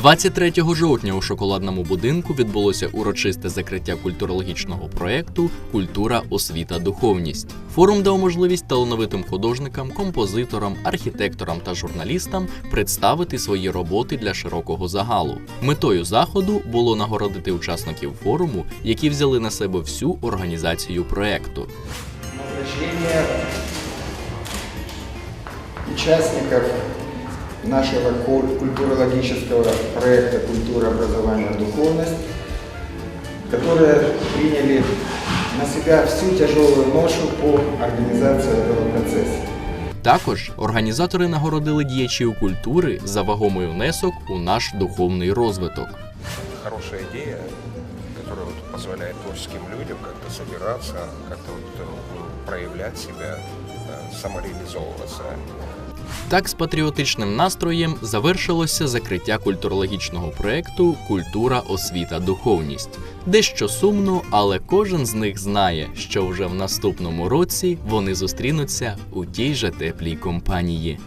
23 жовтня у шоколадному будинку відбулося урочисте закриття культурологічного проєкту Культура, освіта, духовність. Форум дав можливість талановитим художникам, композиторам, архітекторам та журналістам представити свої роботи для широкого загалу. Метою заходу було нагородити учасників форуму, які взяли на себе всю організацію проєкту. Участников нашего куль- культурологического проекта «Культура, образование, духовность», которые приняли на себя всю тяжелую ношу по организации этого процесса. Також організатори нагородили діячів культури за вагомий внесок у наш духовний розвиток. хорошая идея, которая вот позволяет творческим людям как-то собираться, как-то вот, э, проявлять себя, э, самореализовываться. Так, з патріотичним настроєм завершилося закриття культурологічного проєкту Культура, освіта, духовність. Дещо сумно, але кожен з них знає, що вже в наступному році вони зустрінуться у тій же теплій компанії.